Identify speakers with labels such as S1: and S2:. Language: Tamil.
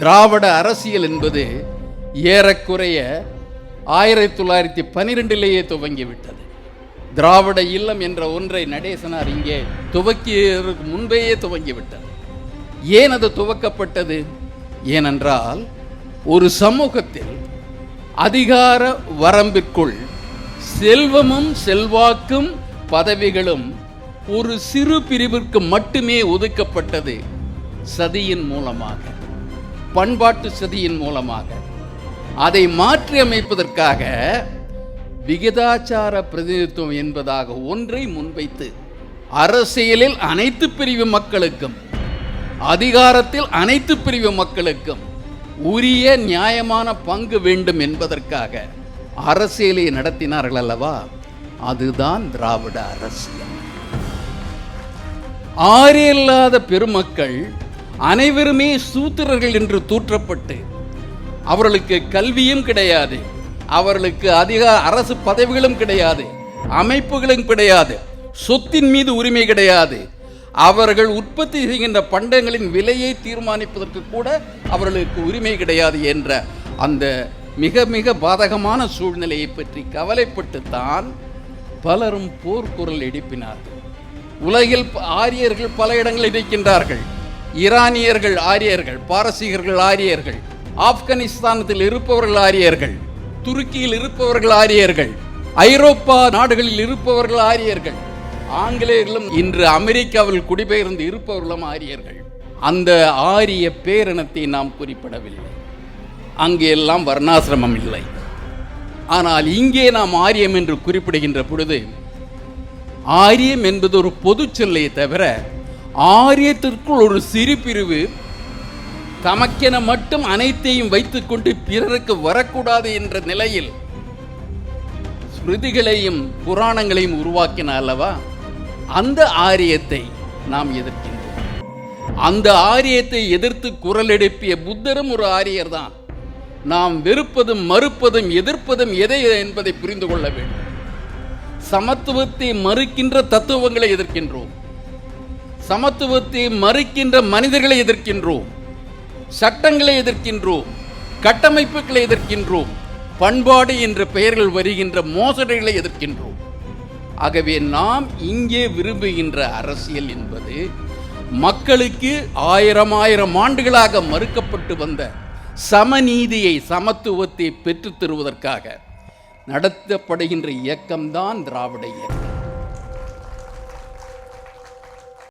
S1: திராவிட அரசியல் என்பது ஏறக்குறைய ஆயிரத்தி தொள்ளாயிரத்தி பனிரெண்டிலேயே துவங்கிவிட்டது. திராவிட இல்லம் என்ற ஒன்றை நடேசனார் இங்கே துவக்கியதற்கு முன்பேயே துவங்கிவிட்டது ஏன் அது துவக்கப்பட்டது? ஏனென்றால் ஒரு சமூகத்தில் அதிகார வரம்பிற்குள் செல்வமும் செல்வாக்கும் பதவிகளும் ஒரு சிறு பிரிவிற்கு மட்டுமே ஒதுக்கப்பட்டது சதியின் மூலமாக. பண்பாட்டு சதியின் மூலமாக. அதை மாற்றி அமைப்பதற்காக விகிதாச்சார பிரதிநிதித்துவம் என்பதாக ஒன்றை முன்வைத்து அரசியலில் அனைத்து பிரிவு மக்களுக்கும் அதிகாரத்தில் அனைத்து பிரிவு மக்களுக்கும் உரிய நியாயமான பங்கு வேண்டும் என்பதற்காக அரசியலை நடத்தினார்கள் அல்லவா? அதுதான் திராவிட அரசியல். ஆறியல்லாத பெருமக்கள் அனைவருமே சூத்திரர்கள் என்று தூற்றப்பட்டு அவர்களுக்கு கல்வியும் கிடையாது அவர்களுக்கு அதிக அரசு பதவிகளும் கிடையாது அமைப்புகளும் கிடையாது சொத்தின் மீது உரிமை கிடையாது. அவர்கள் உற்பத்தி செய்கின்ற பண்டங்களின் விலையை தீர்மானிப்பதற்கு கூட அவர்களுக்கு உரிமை கிடையாது என்ற அந்த மிக மிக பாதகமான சூழ்நிலையை பற்றி கவலைப்பட்டுத்தான் பலரும் போர்க்குரல் எழுப்பினார்கள் உலகில் ப- ஆரியர்கள் பல இடங்களில் இருக்கின்றார்கள். ஈரானியர்கள் ஆரியர்கள் பாரசீகர்கள் ஆரியர்கள் ஆப்கானிஸ்தானத்தில் இருப்பவர்கள் ஆரியர்கள் துருக்கியில் இருப்பவர்கள் ஆரியர்கள் ஐரோப்பா நாடுகளில் இருப்பவர்கள் ஆரியர்கள் ஆங்கிலேயர்களும் இன்று அமெரிக்காவில் குடிபெயர்ந்து இருப்பவர்களும் ஆரியர்கள். அந்த ஆரிய பேரினத்தை நாம் குறிப்பிடவில்லை. அங்கே எல்லாம் வர்ணாசிரமம் இல்லை. ஆனால் இங்கே நாம் ஆரியம் என்று குறிப்பிடுகின்ற பொழுது ஆரியம் என்பது ஒரு பொதுச் சொல்லே தவிர ஆரியத்திற்குள் ஒரு சிறு பிரிவு தமக்கென மட்டும் அனைத்தையும் வைத்துக்கொண்டு பிறருக்கு வரக்கூடாது என்ற நிலையில் ஸ்மிருதிகளையும் புராணங்களையும் உருவாக்கின அல்லவா அந்த ஆரியத்தை நாம் எதிர்க்கின்றோம். அந்த ஆரியத்தை எதிர்த்து குரல் எழுப்பிய புத்தரும் ஒரு ஆரியர் தான் நாம் வெறுப்பதும் மறுப்பதும் எதிர்ப்பதும் எதை என்பதை புரிந்து கொள்ள வேண்டும். சமத்துவத்தை மறுக்கின்ற தத்துவங்களை எதிர்க்கின்றோம். சமத்துவத்தை மறுக்கின்ற மனிதர்களை எதிர்க்கின்றோம். சட்டங்களை எதிர்க்கின்றோம். கட்டமைப்புகளை எதிர்க்கின்றோம். பண்பாடு என்ற பெயர்கள் வருகின்ற மோசடிகளை எதிர்க்கின்றோம். ஆகவே நாம் இங்கே விரும்புகின்ற அரசியல் என்பது மக்களுக்கு ஆயிரம் ஆயிரம் ஆண்டுகளாக மறுக்கப்பட்டு வந்த சமநீதியை சமத்துவத்தை பெற்றுத் தருவதற்காக நடத்தப்படுகின்ற இயக்கம்தான் திராவிட இயக்கம்.